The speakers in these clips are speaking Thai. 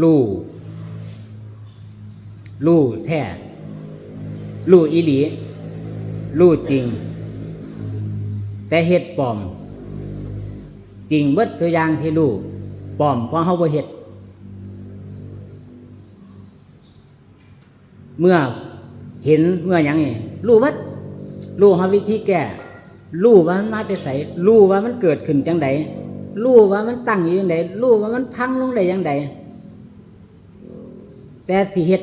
รู้รู้แท้รู้อีหลีรู้จริง แต่เฮ็ดปลอม จริงเบิดตัวอย่างที่รู้ปลอมเพราะเฮาบ่เฮ็ดเมื่อเห็นเมื่อหยังนี่รู้วัดรู้หาวิธีแก้รู้ว่ามันมาแต่ไสรู้ว่ามันเกิดขึ้นจังใดรู้ว่ามันตั้งอยู่จังใดรู้ว่ามันพังลงได้จังใด แต่สิเฮ็ด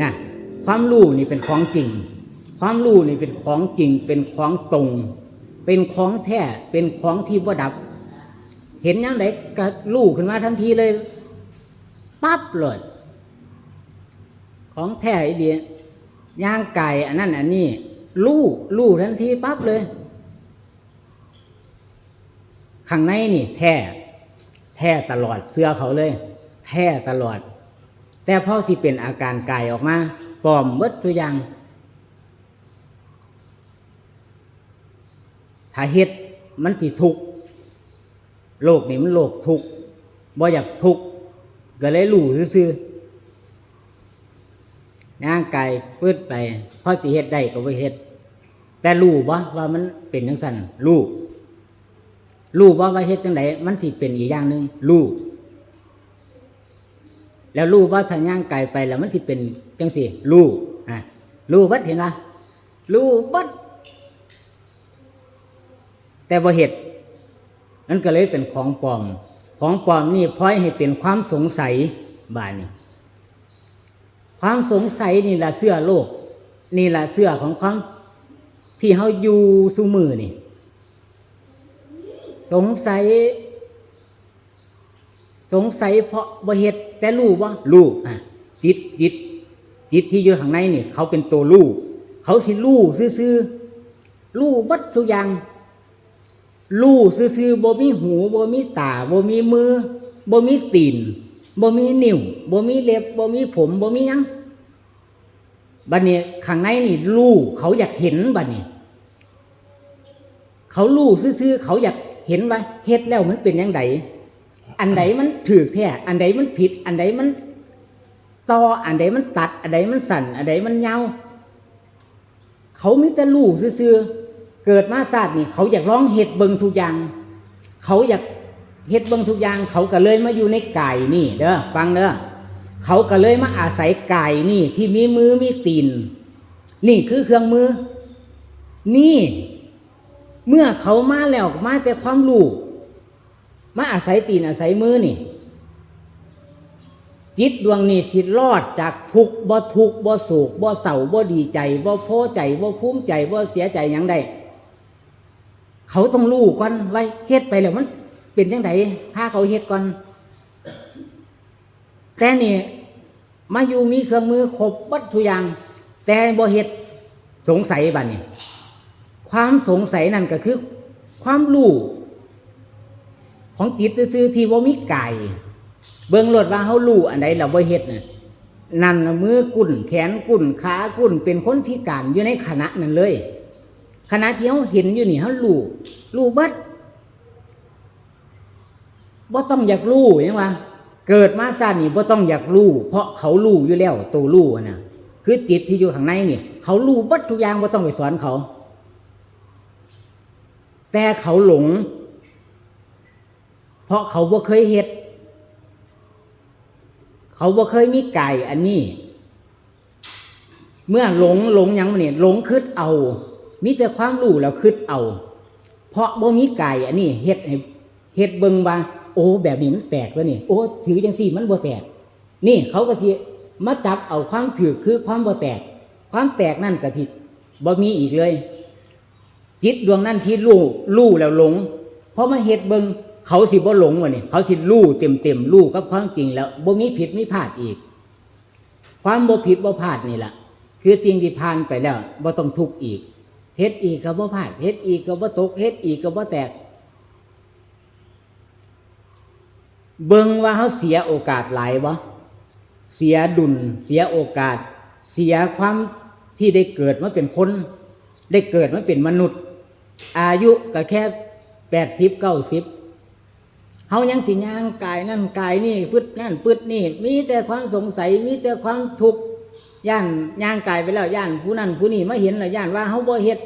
นะความรู้นี่เป็นของจริง ความรู้นี่เป็นของจริง เป็นของตรง เป็นของแท้เป็นของที่บ่ดับ เห็นยังไงก็รู้ขึ้นมาทันทีเลยปั๊บเลยของแท้ไอเดียย่างไก่อันนั้นอันนี้ลู่ลู่ทันทีปั๊บเลยข้างในนี่ แท้แท้ตลอดเสื้อเขาเลย แท้ตลอด แต่พอที่เป็นอาการกายออกมาปลอมมดตัวอย่างถ้าเฮ็ดมันสิทุกโลกนี่มันโลกทุกบ่อยากทุกก็เลยลู่ซื่อๆย่างไก่พืดไปพอสิเฮ็ดได้ก็บ่เฮ็ด แต่รู้บ่ว่ามันเป็นจังซั่นรู้รู้บ่ว่าเฮ็ดจังไดมันสิเป็นอีกอย่างหนึ่งรู้ แล้วรู้ว่าถ้าย่างไก่ไปแล้วมันสิเป็นจังซี่รู้อะรู้เบัดเห็นบ่รู้เบัดแต่บ่เฮ็ดมันก็เลยเป็นของปลอม ของปลอมนี่พลอยให้เป็นความสงสัยบานี้ความสงสัยนี่แหละเสื้อโลก นี่แหละเสื้อของความที่เขาอยู่สูมือนี่ สงสัย สงสัยเพราะบ่เหตุแต่รู้ว่ารู้อะจิตจิตจิตที่อยู่ข้างในนี่เขาเป็นตัวรู้เขาสิรู้ซื่อๆรู้บัดทุกอย่างรู้ซื่อๆบ่มีหูบ่มีตาบ่มีมือบ่มีตีนบ่มีนิ้วบ่มีเล็บบ่มีผมบ่มีหยังบัดนี้ข้างในนี่รู้เขาอยากเห็นบัดนี้ เขารู้ซื่อๆเขาอยากเห็นว่าเฮ็ดแล้วมันเป็นยังไง อันใดมันถูกแท้อันใดมันผิด อันใดมันต่ออันใดมันตัด อันใดมันสั่น อันใดมันยาเขามีแต่รู้ซื่อเกิดมาศาสตร์นี่เขาอยากร้องเฮ็ดเบิงทุกอย่าง เขาอยากเฮ็ดเบิงทุกอย่าง เขาก็เลยมาอยู่ในไกายนี่ เด้อฟังเด้อเขาก็เลยมาอาศัยไกายนี่ที่มีมือมีตีนนี่คือเครื่องมือ นี่ เมื่อเขามาแล้วมาแต่ความรู้ มาอาศัยตีนอาศัยมือนี่ จิตดวงนี้สิรอดจากทุกบ่ทุกบ่โศกบ่เศร้าบ่ดีใจบ่พอใจบ่ภูมิใจบ่เสียใจหยังใดเขาต้องรู้ก่อนไว้เฮ็ดไปแล้วมัน เป็นยังไงพาเขาเฮ็ดก่อนแต่นี่มาอยู่มีเครื่องมือครบวัตถุกอย่าง แต่บ่เฮ็ดสงสัยบัดนี้ ความสงสัยนั่นก็คือ ความรู้ ของจิตซื่อที่ว่ามีกายเบิ่งรถว่าเฮารู้อันใดเราบ่เฮ็ดน่ะนั่นมือกุ่นแขนกุ่นขากุ่นเป็นคนพิการอยู่ในขณะนั้นเลยขณะที่เฮาเห็นอยู่นี่เฮารู้รู้เบิดบ่ต้องอยากรู้หยังวะเกิดมาซานี่บ่ต้องอยากรู้เพราะเขารู้อยู่แล้วตัวรู้อะน่ะคือจิตที่อยู่ข้างในนี่ เขารู้เบิดทุกอย่างบ่ต้องไปสอนเขา แต่เขาหลง เพราะเขาบ่เคยเฮ็ด เขาบ่เคยมีไก่อันนี้ เมื่อหลงหลงยังมาเนี่ยหลงคืดเอา มีแต่ความรู้แล้วคืดเอา เพราะบ่มีไก่อันนี้เฮ็ดให้เฮ็ดเบิ่งว่า โอ้แบบนี้มันแตกแล้วนี่โอ้ถือจังซี่มันบ่แตก นี่เขาก็สิมาจับเอาความถือคือความบ่แตก ความแตกนั่นก็ที่บ่มีอีกเลย จิตดวงนั้นที่รู้รู้แล้วหลงเพราะมาเฮ็ดเบิง เขาสิบ่หลงวะนี่เขาสิรู้เต็มเต็มรู้กับความจริงแล้วบ่มีผิดไมีพลาดอีก ความบ่ผิดบ่พลาดนี่แหละคือสิ่งที่ผ่านไปแล้วบ่ต้องทุกข์อีกเฮ็ดอีกก็บ่พลาดเฮ็ดอีกก็บ่ตกเฮ็ดอีกก็บ่แตก เบิ่งว่าเขาเสียโอกาสหลายบ่เสียดุลเสียโอกาส เสียความที่ได้เกิดมาเป็นคน ได้เกิดมาเป็นมนุษย์ อายุก็แค่แปดสิบเก้าสิบ เฮายังสิย่างกายนั่นกายนี่พึดนั่นพึดนี่ มีแต่ความสงสัยมีแต่ความทุกข์ย่านย่างกายไปแล้วย่านผู้นั้นผู้นี้มาเห็นแล้วย่านว่าเฮาบ่เฮ็ด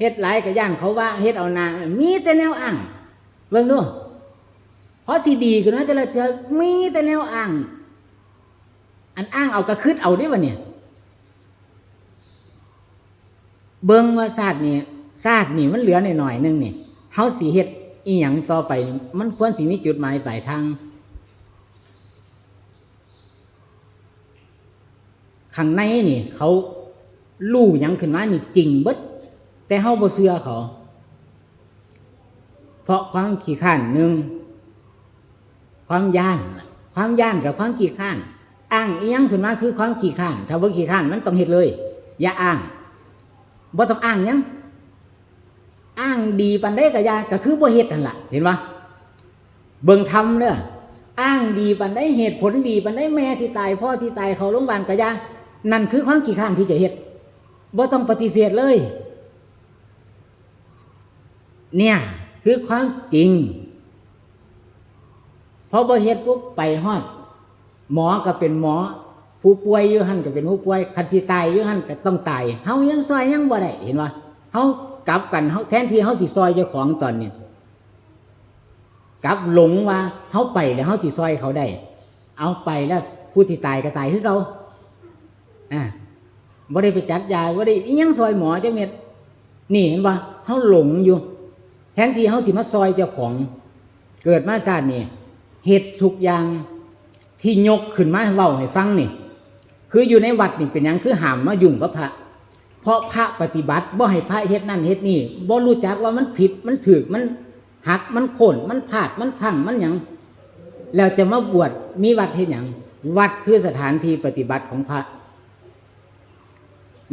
เฮ็ดหลายก็ย่านเขาว่าเฮ็ดเอานามีแต่แนวอ้างเบิ่งดูเพราะสิดีขึ้นนะแต่ละเธอมีแต่แนวอ้างอันอ้างเอากระคืดเอาได้บ่เนี่ยเบิ่งว่าศาสตร์นี่ศาสตร์นี่มันเหลือหน่อยๆนึงนี่เฮาสิเฮ็ด อีหยังต่อไปนี่มันควรสิมีจุดหมายปลายทางข้างในนี่ เขาลู่ยังขึ้นมานี่จริงเบิดแต่เฮาบ่เชื่อเขา เพราะความขี้ข้านหนึ่งความย่าน ความย่านกับความขี้ข้าน อ้างอีหยังขึ้นมาคือความขี้ข้านถ้าบ่ขี้ข้านมันต้องเฮ็ดเลย อย่าอ้างบ่ต้องอ้างยัง อ้างดีปันได้กะยาก็คือบ่เฮ็ดนั่นล่ะ เห็นปะเบิ่งทำเด้ออ้างดีปันได้เหตุผลดีปันได้แม่ที่ตายพ่อที่ตายเขาโรงพยาบาลกะยานั่นคือความขี้ข้านที่จะเฮ็ดบ่ต้องปฏิเสธเลย เนี่ยคือความจริงพอบ่เฮ็ดปุ๊บไปฮอด หมอก็เป็นหมอ ผู้ป่วยอยู่หั่นก็เป็นผู้ป่วยคันที่ตายอยู่หั่นก็ต้องตายเฮายังซอยยังบ่ได้เห็นบ่เฮา กลับกันเฮาแทนที่เฮาสิซอยเจ้าของตอนนี้กลับหลงว่าเฮาไปแล้วเฮาสิซอยเขาได้ เอาไปแล้วผู้ที่ตายก็ตายคือเขาอ่าบ่ได้ไปจัดยาบ่ได้ยังซอยหมอจักเม็ดนี่เห็นบ่เฮาหลงอยู่ แทนที่เฮาสิมาซอยเจ้าของ เกิดมาชาตินี่เฮ็ดทุกอย่างที่ยกขึ้นมาเล่าให้ฟังนี่ คืออยู่ในวัดนี่เป็นยังคือหามมายุ่งกับพระ เพราะพระปฏิบัติบ่ให้พระเฮ็ดนั่นเฮ็ดนี่บ่รู้จักว่ามันผิดมันถูกมันหักมันโค่นมันพลาดมันพังมันหยังแล้วจะมาบวชมีวัดเฮ็ดหยังวัดคือสถานที่ปฏิบัติของพระ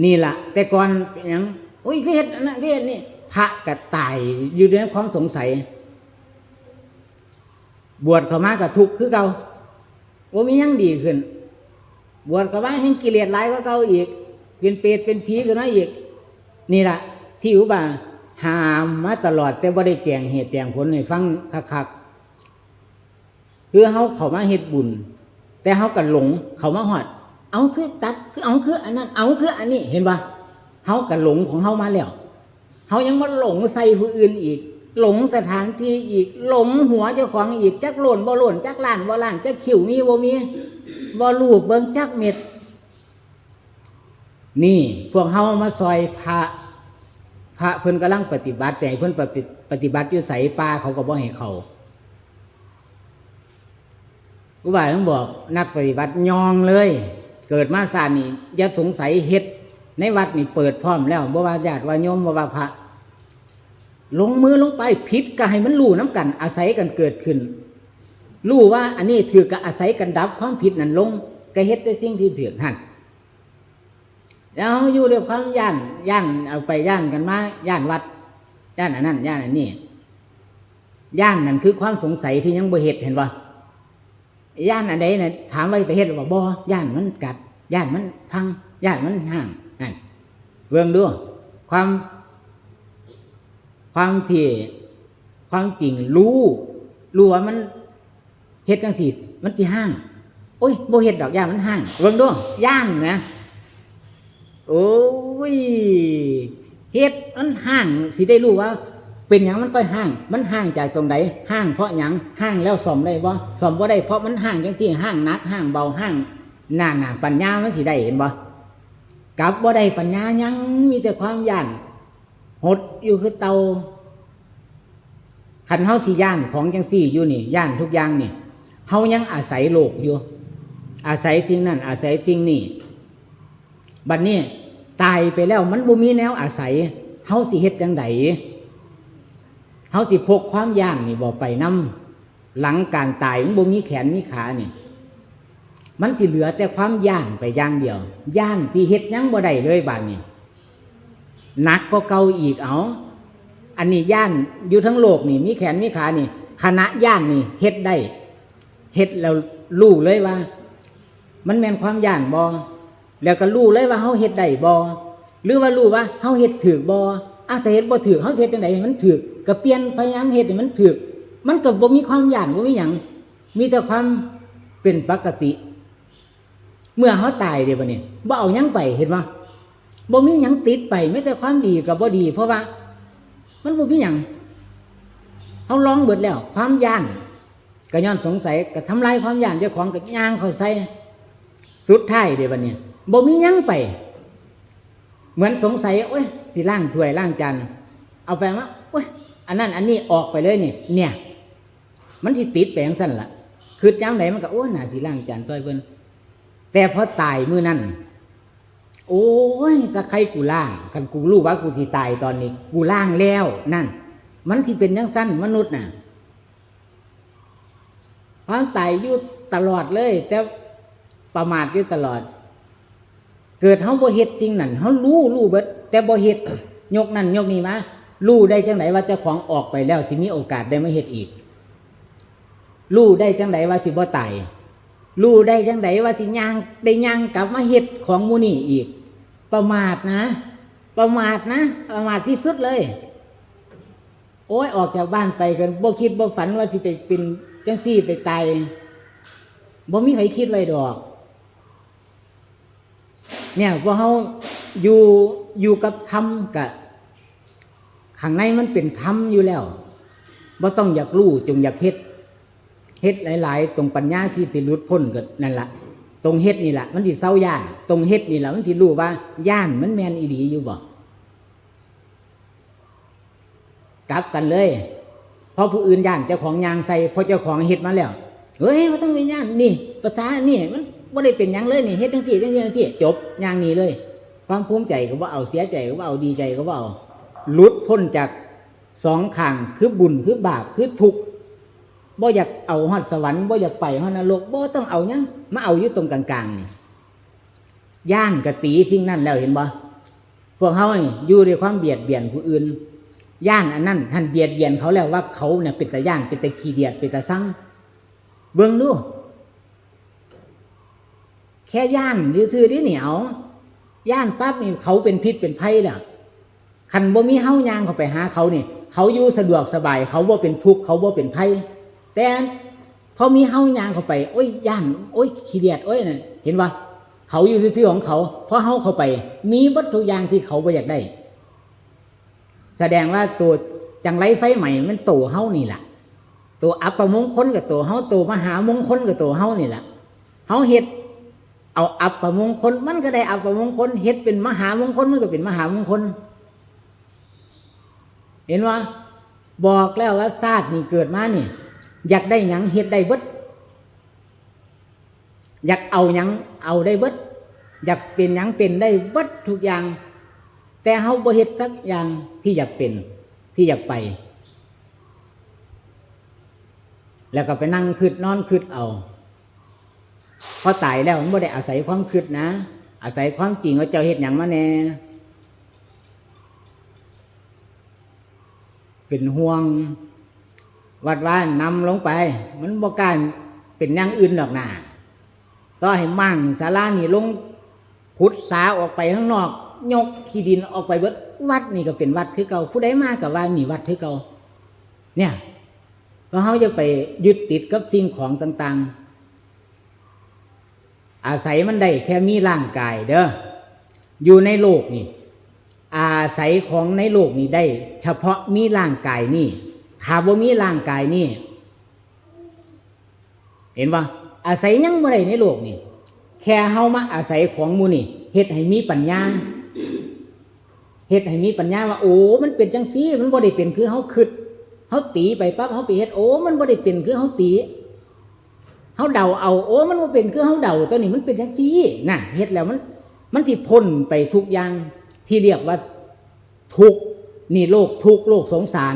นี่ล่ะแต่ก่อนเป็นหยังโอ้ยเฮ็ดนนั้นเฮ็ดนี่พระก็ตายอยู่ในความสงสัย บวชเข้ามาก็ทุกข์คือเก่าว่ามียังดีขึ้น บวชก็ว่าให้กิเลสหลายกว่าเก่าอีก เป็นเปรตเป็นผีกันนะอีก นี่แหละที่อุบาหามมาตลอด แต่ว่าได้แจงเหตุแจงผลให้ฟังคักๆคือเขาเขามาเฮ็ดบุญ แต่เขาก็หลงเขามาหอด เอาคือตัดคือเอาคืออันนั้น เอาคืออันนี้เห็นปะเขาก็หลงของเขามาแล้วเขายังมาหลงใส่ผู้อื่นอีก หลงสถานที่อีก หลงหัวเจ้าของอีกจักหล่นบ่หล่นจักล้านบ่ล้านจักขิวมีบ่มีบ่ลูกเบิ่งจักเม็ด นี่พวกเฮามาซอยพระพระเพิ่นกำลังปฏิบัติ แต่ให้เพิ่นปฏิบัติอยู่ไสป่าเขาก็บ่ให้เขาอุบาต้องบอกนักปฏิบัติยองเลย เกิดมาสานนี่อย่าสงสัยเฮ็ด ในวัดนี่เปิดพร้อมแล้วบ่ว่าญาติว่าโยมบ่ว่าพระ ลงมือลงไปผิดก็ให้มันรู้น้ำกัน อาศัยกันเกิดขึ้น รู้ว่าอันนี้ถือก็อาศัยกันดับความผิดนั่นลงก็เฮ็ดแต่สิ่งที่ถือหัน แล้วอยู่ด้วยความย่านย่านเอาไปย่านกันมาย่านวัดย่านอันนั้นย่านอันนี้ย่านนั่นคือความสงสัยที่ยังบ่เฮ็ดเห็นบ่ย่านอันใดน่ะถามว่าไปเฮ็ดบ่บ่ย่านมันกัดย่านมันพังย่านมันห่างนั่นเบิ่งดูความความที่ความจริงรู้รู้ว่ามันเฮ็ดจังสิมันสิห้าง โอ้ยโบเฮ็ดดอกย่านมันห้างเบิ่งดูย่านนะ โอ้ยเฮ็ดมันห้างสิได้รู้ว่า เป็นหยังมันก็ห้าง มันห้างจากตรงไหนห้างเพราะหยังห้างแล้วซ่อมได้บ่ซ่อมบ่ได้เพราะมันห้างจังที่ห้างนักห้างเบาห้างหน้าหนาปัญญามันสิได้เห็นบ่กลับบ่ได้ปัญญายังมีแต่ความย่านหดอยู่คือเตาขันเฮาสิย่านของจังซี่อยู่นี่ย่านทุกอย่างนี่เฮายังอาศัยโลกอยู่ อาศัยสิ่งนั้นอาศัยสิ่งนี้ บัดนี้ตายไปแล้วมันบ่มีแนวอาศัยเฮาสิเฮ็ดจังไดเฮาสิพกความย่านนี่บ่ไปนํหลังการตายมันบ่มีแขนมีขานี่ มันสิเหลือแต่ความย่านไปอย่างเดียวย่านที่เฮ็ดยังบ่ได้เลยบาดนี้หนักก็เก่าอีกเอาอันนี้ย่านอยู่ทั้งโลกนี่ มีแขนมีขานี่คณะย่านนี่เฮ็ดได้เฮ็ดแล้วรู้เลยว่า มันแมนความย่านบอ แล้วก็รู้เลยว่าเฮาเฮ็ดได้บอหรือว่ารู้ว่าเฮาเฮ็ดถูกบออาวแต่เฮ็ดบ่ถูกเฮาเฮ็ดจังไดให้มันถูกก็เปลี่ยนพยายามเฮ็ดให้มันถูกมันก็บ่มีความหยานบ่มีหยังมีแต่ความเป็นปกติ เมื่อเขาตายเดี๋ยวบัดนี้บ่เอาหยังไปเห็นบ่บ่มีหยังติดไปแม้แต่ความดีก็บ่ดี เพราะว่า มันบ่มีหยังเขาลองเบิดแล้ว ความย่านก็ย้อนสงสัยก็ทำลายความย่านเจ้าของก็ย่างเข้าใส่สุดท้ายเดี๋ยวบัดนี้ บ่มียังไป เหมือนสงสัยโอ้ยที่ล่างถ้วยล่างจานเอาแฟนว่าโอ้ยอันนั้นอันนี้ออกไปเลยนี่เนี่ย มันที่ติดไปอย่างสั้นละคือย้ำไหนมันก็โอ้ยหนาที่ล่างจานต้อยเพิ่นแต่พอตายมือนั้นโอ้ยสะใครกูล่าง กันกูรู้ว่ากูที่ตายตอนนี้ กูล่างแล้วนั่น มันที่เป็นยังสั้นมนุษย์น่ะความตายอยู่ตลอดเลย แต่ประมาทอยู่ตลอด เกิดเฮาบ่เฮ็ดจริงนั่นเฮารู้รู้เบิดแต่บ่เฮ็ดยกนั่นยกนี่มารู้ได้จังไดว่าเจ้าของออกไปแล้วสิมีโอกาสได้มาเฮ็ดอีกรู้ได้จังไดว่าสิบ่ตายรู้ได้จังไดว่าสิย่างได้ย่างกลับมาเฮ็ดของมูนี่อีก ประมาทนะ ประมาทนะ ประมาทที่สุดเลย โอ้ยออกจากบ้านไปกันบ่คิดบ่ฝันว่าสิไปเป็นจังซี่ไปตายบ่มีใครคิดไว้ดอก เนี่ยพอเขาอยู่อยู่กับธรรมกับข้างในมันเป็นธรรมอยู่แล้วบ่ต้องอยากรู้จงอยากเฮ็ดเฮ็ดหลาย ๆ ตรงปัญญาที่สิหลุดพ้นก็นั่นละตรงเฮ็ดนี่แหละมันสิเศร้าย่าน ตรงเฮ็ดนี่แหละมันสิรู้ว่าย่านมันแมนอีดีอยู่บ่กลับกันเลยเพราะผู้อื่นย่านเจ้าของยางใส่พราะเจ้าของเฮ็ดมาแล้วเฮ้ยมันต้องเป็นย่านนี่ภาษานี่มัน บ่ได้เป็นยังเลยนี่เฮ็ดจังซี่จังซี่จังซี่จบย่างนี้เลย ความภูมิใจก็ว่าเอาเสียใจก็ว่าเอาดีใจก็ว่าเอาหลุดพ้นจากสองขางคือบุญคือบาปคือทุกข์บ่อยากเอาฮอดสวรรค์บ่อยากไปฮอดนรกบ่ต้องเอายังมาเอาอยู่ตรงกลางๆนี่ย่านกะตีสิ่งนั้นแล้วเห็นบ่พวกเฮานี่อยู่ด้วยความเบียดเบียนผู้อื่นย่านอันนั้นท่านเบียดเบียนเขาแล้วว่าเขาเนี่ยเป็นตาย่านเป็นตาขี้เดียดเป็นตาซังเบิ่งดู ค่ย่านหรือซื่อที่เหนียวย่านปั๊บนี่เขาเป็นพิษเป็นภัยแล้วคันบ่มีเฮายางเขาไปหาเขานี่เขาอยู่สะดวกสบาย เขาบ่เป็นทุกข์เขาบ่เป็นภัยแต่พอมีเฮายางเข้าไป โอ้ยย่านโอ้ยขี้เดียดโอ้ยนั่นเห็นว่าเขาอยู่ซื่อของเขาพอเฮาเข้าไป มีวัตถุอย่างที่เขาบ่อยากได้ แสดงว่าตัวจังไรไฟใหม่มันตัวเฮานี่แหละตัวอัปมงคลกับตัวเฮาตัวมหามงคลกับตัวเฮานี่แหละเฮาเฮ็ด เอาอัปมงคล มันก็ได้อัปมงคลเฮ็ดเป็นมหามงคลมันก็เป็นมหามงคล เห็นว่าบอกแล้วว่าศาสตร์นี่เกิดมานี่อยากได้หยังเฮ็ดได้เบิดอยากเอาหยังเอาได้เบิดอยากเป็นหยังเป็นได้เบิดทุกอย่าง แต่เฮาบ่เฮ็ดสักอย่างที่อยากเป็นที่อยากไป แล้วก็ไปนั่งคืดนอนคืดเอา พอตายแล้วมันไม่ได้อาศัยความคิดนะ อาศัยความจริงว่าเจ้าเห็ดอย่างมาแน่เป็นห่วง วัดว่านำลงไป มันบ่การเป็นอย่างอื่นหรอกนะต่อให้มั่งสารานี่ลงพุทธสาออกไปข้างนอก ยกขี้ดินออกไปเบิดวัดนี่ก็เป็นวัดคือเก่าผู้ใดมากับว่านี่วัดคือเก่าเนี่ยเพราะเขาจะไปยึดติดกับสิ่งของต่าง ๆ อาศัยมันได้แค่มีร่างกายเด้ออยู่ในโลกนี่ อาศัยของในโลกนี่ได้ เฉพาะมีร่างกายนี่ถ้าบ่มีร่างกายนี่ เห็นปะอาศัยยังบ่ได้ในโลกนี่ แค่เฮามาอาศัยของมูนี่เฮ็ดให้มีปัญญาเฮ็ดให้มีปัญญาว่าโอ้มันเป็นจังซี่ มันบ่ได้เป็นคือเฮาคิดเฮาตีไปปั๊บเฮาไปเฮ็ดโอ้ มันบ่ได้เป็นคือเฮาตี เฮาเดาเอาโอ้มันว่าเป็นคือเฮาเดาตัวนี้มันเป็นจังซี่น่ะเฮ็ดแล้วมัน มันที่พ้นไปทุกอย่างที่เรียกว่าทุกนี่โลกทุกโลกสงสาร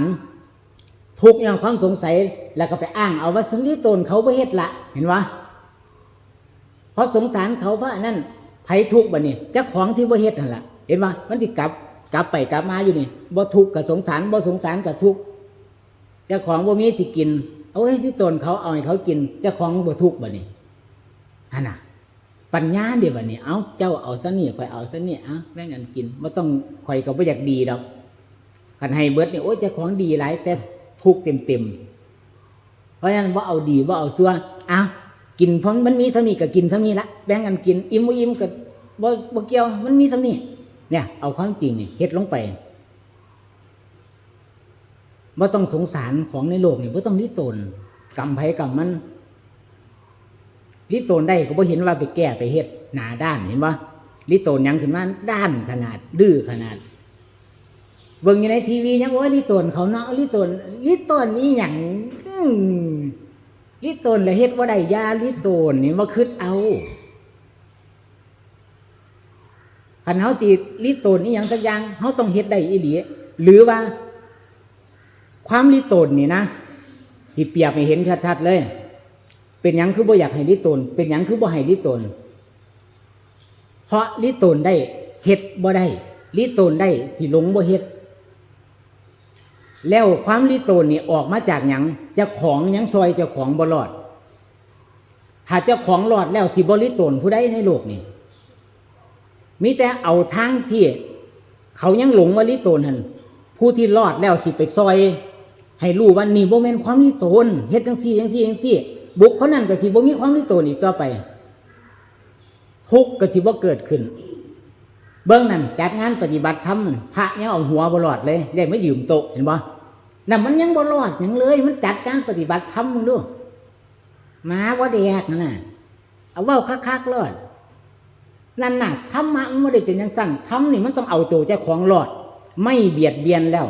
ทุกอย่างความสงสัยแล้วก็ไปอ้างเอาว่าสมนิตนเขาบ่เฮ็ดละเห็นวะเพราะสงสารเขาเพราะอันนั้นไผทุกบัดนี้เจ้าของที่บ่เฮ็ดนั่นล่ะ เห็นวะมันที่กลับกลับไปกลับมาอยู่นี่บ่ทุกข์กับสงสารบ่สงสารกับทุกข์เจ้าของบ่มีสิกิน เอาให้ที่ตนเขาเอาให้เขากินเจ้าของบ่ทุกข์บัดนี้อันน่ะ ปัญญาเดี๋ยวบัดนี้เอาเจ้าเอาซะนี่ข่อยเอาซะนี่เอาแม่งกันกินบ่ต้องข่อยก็บ่อยากดีดอกคันให้เบิดนี่โอ้ยเจ้าของดีหลายแต่ทุกข์เต็มเพราะฉะนั้นว่าเอาดีว่าเอาซัวอ้าวกินเพราะมันมีเท่านี้ก็กินเท่านี้ละแบ่งกันกิน อิ่มบ่อิ่มก็บ่บ่เกี่ยวมันมีเท่านี้เนี่ย เอาความจริงนี่เฮ็ดลงไป บ่ต้องสงสารของในโลกนี่บ่ต้องลิโตนกรรมไผกรรมมันลิโตนได้ก็บ่เห็นว่าไปแก้ไปเฮ็ดหนาด้านเห็นบ่ลิโตนยังขึ้นมาด้านขนาด ดื้อขนาดเบิ่งอยู่ในทีวียังโอ้ยลิโตนเขาเนาะลิโตนลิโตนนี่หยังลิโตนแล้วเฮ็ดบ่ได้ยาลิโตนนี่มาคิดเอาคันเฮาสิลิโตนนี่หยังสักอย่างเฮาต้องเฮ็ดได้อีหลีหรือว่า ความลิโตนนี่นะที่เปรียบให้เห็นชัดๆเลย เป็นยังคือบ่อยากให้ลิโตน เป็นยังคือบ่ให้ลิโตน เพราะลิโตนได้เฮ็ดบ่ได้ลิโตนได้ที่หลงบ่เฮ็ดแล้วความลิโตนนี่ออกมาจากหยังจะของหยังซอยจ้าของบ่รอดถ้าเจ้าของรอดแล้วสิบ่ลิโตนผู้ใดในโลกนี่มีแต่เอาทางที่ เขายังหลงว่าลิโตนหันผู้ที่รอดแล้วสิไปซอย ให้รู้ว่านี่บ่แม่นความลิโตนเฮ็ดจังซี่จังซี่จังซี่บุคคลนั้นก็สิบ่มีความลิโตนอีกต่อไป ทุกข์ก็สิบ่เกิดขึ้น เบื้องนั้นจัดงานปฏิบัติธรรมนั่นพระยังเอาหัวบรอดเลยเรียกไม่ยืมโต๊ะเห็นบ่นั่นมันยังบรอดหยังเลย มันจัดการปฏิบัติธรรมมึงดูมาว่าแดกนั่นน่ะเอาเว่าคักๆรอดนั่นน่ะธรรมะมันไม่ได้เป็นอย่างสั้นธรรมนี่มันต้องเอาตัวเจ้าของรอด ไม่เบียดเบียนแล้ว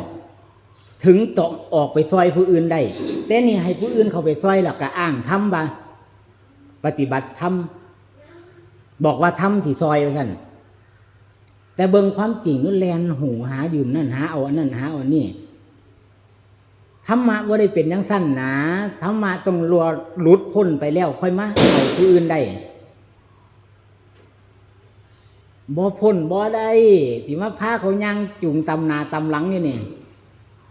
ถึงต้องออกไปซอยผู้อื่นได้แต่นี่ให้ผู้อื่นเขาไปซอยแล้วก็อ้างธรรมบ่าปฏิบัติธรรมบอกว่าธรรมที่ซอยว่าท่านแต่เบิ่งความจริงนู่นแลนหูหายืมนั่นหาเอาอันนั่นหาเอาอันนี่ธรรมะว่าได้เป็นยังสั้นนะธรรมะต้องรัวหลุดพ้นไปแล้ว ค่อยมาเอาผู้อื่นได้บ่พ้นบ่ได้ที่มาพาเขายังจุงตำนาตำหลังอยู่นี่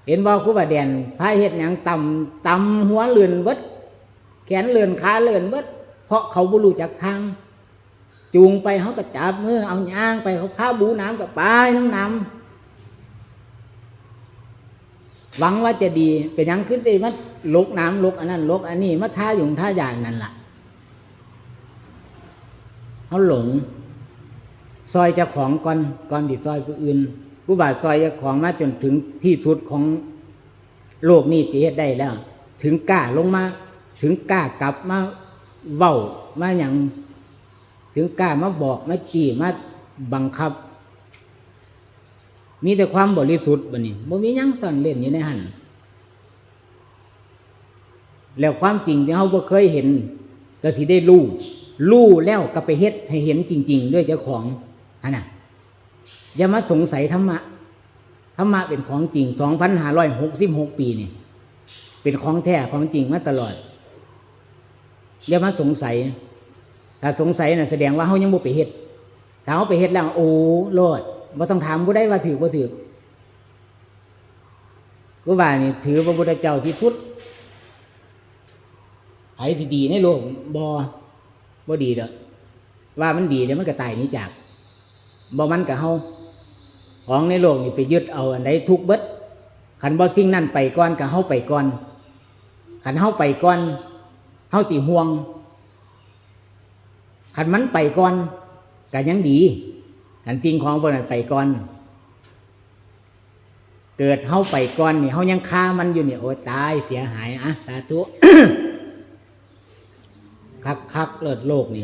เห็นว่าครูบาแดนพาเฮ็ดหยังต่ำต่ำหัวเลือนเบิดแขนเลือนขาเลือนเบิดเพราะเขาบ่รู้จักทาง จูงไปเขาก็จับมือเอาย่างไปเขาพาบูน้ำกับปลายน้ำน้ำหวังว่าจะดีเป็นยังขึ้นได้มาลกน้ำลกอันนั้นลกอันนี้มาท่าอยู่ท่ายานนั่นล่ะเขาหลง ซอยจ้าของก่อนก่อนดีซอยผู้อื่น ผู้บาดซอยจ้าของมาจนถึงที่สุดของโลกนี้ที่เฮ็ดได้แล้ว ถึงกล้าลงมา ถึงกล้ากลับมาเว้ามาอย่างถึงกล้ามาบอกมาจี้มาบังคับ มีแต่ความบริสุทธิ์บนี้บ่มียังซ่อนเล่นอยู่ในหันแล้วความจริงที่เฮาบ่เคยเห็น ก็สิได้รู้รู้แล้วก็ไปเฮ็ดให้เห็นจริง ๆ ด้วยเจ้าของอันน่ะ อย่ามาสงสัยธรรมะธรรมะเป็นของจริง2,566ปีนี่เป็นของแท้ของจริงมาตลอด อย่ามาสงสัยถ้าสงสัยน่ะแสดงว่าเฮายังบ่ไปเฮ็ดถ้าเฮาไปเฮ็ดแล้วโอ้โลดบ่ต้องถามผู้ใดว่าถือบ่ถือกูว่านี่ถือพระพุทธเจ้าที่สุดไผสิดีในโลกบ่บ่ดีดอกว่ามันดีเดี๋ยวมันก็ตายนี้จากบ่มันก็เฮา ของในโลกนี่ไปยึดเอาอันใดทุกเบิดคันบ่สิ่งนั้นไปก่อนก็เฮาไปก่อนคันเฮาไปก่อนเฮาสิห่วงขันมันไปก่อนก็ยังดีขันสิ่งของพวกนั้นไปก่อน เกิดเฮาไปก่อนนี่เฮายังฆ่ามันอยู่เนี่ยโอ้ตายเสียหายอะสาธุคักคักเลิศโลกนี่